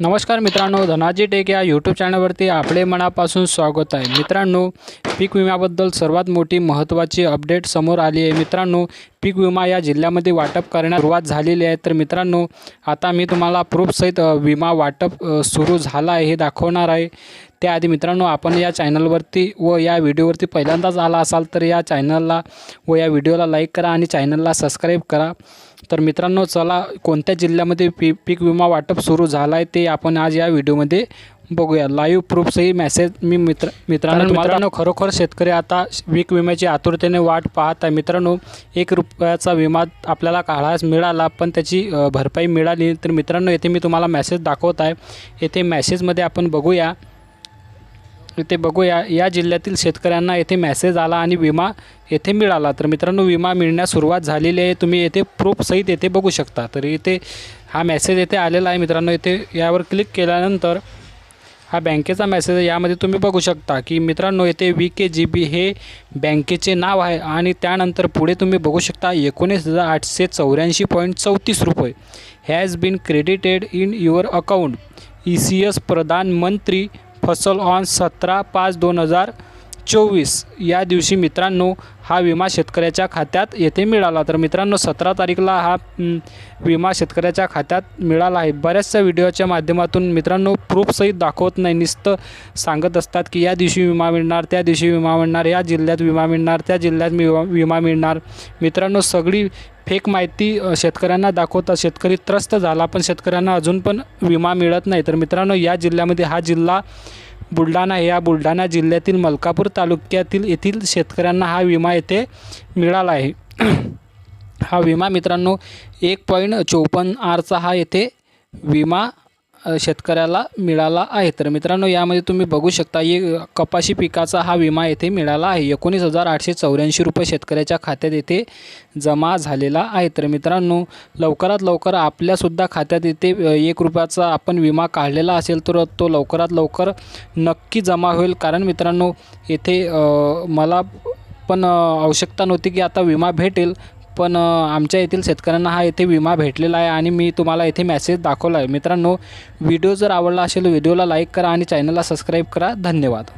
नमस्कार मित्रांनो धनाजी टेक या यूट्यूब चॅनलवरती आपले मनापासून स्वागत आहे. मित्रांनो पीक विम्याबद्दल सर्वात मोठी महत्त्वाची अपडेट समोर आली आहे. मित्रांनो पीक विमा या जिल्ह्यामध्ये वाटप करण्यास सुरुवात झालेली आहे. तर मित्रांनो आता मी तुम्हाला प्रूफसहित विमा वाटप सुरू झाला आहे हे दाखवणार आहे. त्याआधी मित्रांनो आपण या चॅनलवरती व या व्हिडिओवरती पहिल्यांदाच आला असाल तर या चॅनलला व या व्हिडिओला लाईक करा आणि चॅनलला सबस्क्राईब करा. तर मित्रांनो चला कोणत्या जिल्ह्यामध्ये पी पीक विमा वाटप सुरू झाला आहे ते आपण आज या व्हिडिओमध्ये बघूया. लाईव्ह प्रूफसही मेसेज मी मित्र मित्रांनो मित्रांनो खरोखर शेतकरी आता पीक विम्याची आतुरतेने वाट पाहत आहे. मित्रांनो एक रुपयाचा विमा आपल्याला काढायला मिळाला पण त्याची भरपाई मिळाली तर मित्रांनो येथे मी तुम्हाला मेसेज दाखवत आहे. येथे मेसेजमध्ये आपण बघूया. इथे बघूया या जिल्ह्यातील शेतकऱ्यांना येथे मेसेज आला आणि विमा येथे मिळाला. तर मित्रांनो विमा मिळण्यास सुरुवात झालेली आहे. तुम्ही येथे प्रूफसहित येथे बघू शकता. तर इथे हा मेसेज येथे आलेला आहे. मित्रांनो येथे यावर क्लिक केल्यानंतर हा बँकेचा मेसेज आहे. यामध्ये तुम्ही बघू शकता की मित्रांनो येथे व्ही के जी बी हे बँकेचे नाव आहे आणि त्यानंतर पुढे तुम्ही बघू शकता एकोणीस हजार आठशे चौऱ्याऐंशी पॉईंट चौतीस रुपये. Has been credited in your account E C S Pradhanmantri Fasal on सतरा पाच दोन हजार चोवीस. या दिवशी मित्रांनो हा विमा शेतकऱ्याच्या खात्यात येथे मिळाला. तर मित्रांनो सतरा तारीखला हा विमा शेतकऱ्याच्या खात्यात मिळाला आहे. बऱ्याचशा व्हिडिओच्या माध्यमातून मित्रांनो प्रूफसहित दाखवत नाही. नुसतं सांगत असतात की या दिवशी विमा मिळणार त्या दिवशी विमा मिळणार या जिल्ह्यात विमा मिळणार त्या जिल्ह्यात विमा विमा मिळणार. मित्रांनो सगळी फेक माहिती शेतकऱ्यांना दाखवतात शेतकरी त्रस्त झाला पण शेतकऱ्यांना अजून पण विमा मिळत नाही. तर मित्रांनो या जिल्ह्यामध्ये हा जिल्हा बुलढाणा या बुलढाणा जिल्ह्यातील मलकापूर तालुक्यातील येथील शेतकऱ्यांना हा विमा येथे मिळाला आहे. हा विमा मित्रांनो एक पॉईंट चोपन्न आरचा हा येथे विमा शेतकऱ्याला मिळाला आहे. तर मित्रांनो यामध्ये तुम्ही बघू शकता ये कपाशी पिकाचा हा विमा येथे मिळाला आहे. एकोणीस हजार आठशे चौऱ्याऐंशी रुपये शेतकऱ्याच्या खात्यात येथे जमा झालेला आहे. तर मित्रांनो लवकरात लवकर आपल्यासुद्धा खात्यात येथे एक रुपयाचा आपण विमा काढलेला असेल तर तो लवकरात लवकर नक्की जमा होईल. कारण मित्रांनो येथे मला पण आवश्यकता नव्हती की आता विमा भेटेल पण आमच्या येथील शेतकऱ्यांना हा येथे विमा भेटलेला आहे आणि मी तुम्हाला येथे मेसेज दाखवला आहे. मित्रांनो व्हिडिओ जर आवडला असेल व्हिडिओला लाईक करा आणि चॅनलला सबस्क्राईब करा. धन्यवाद.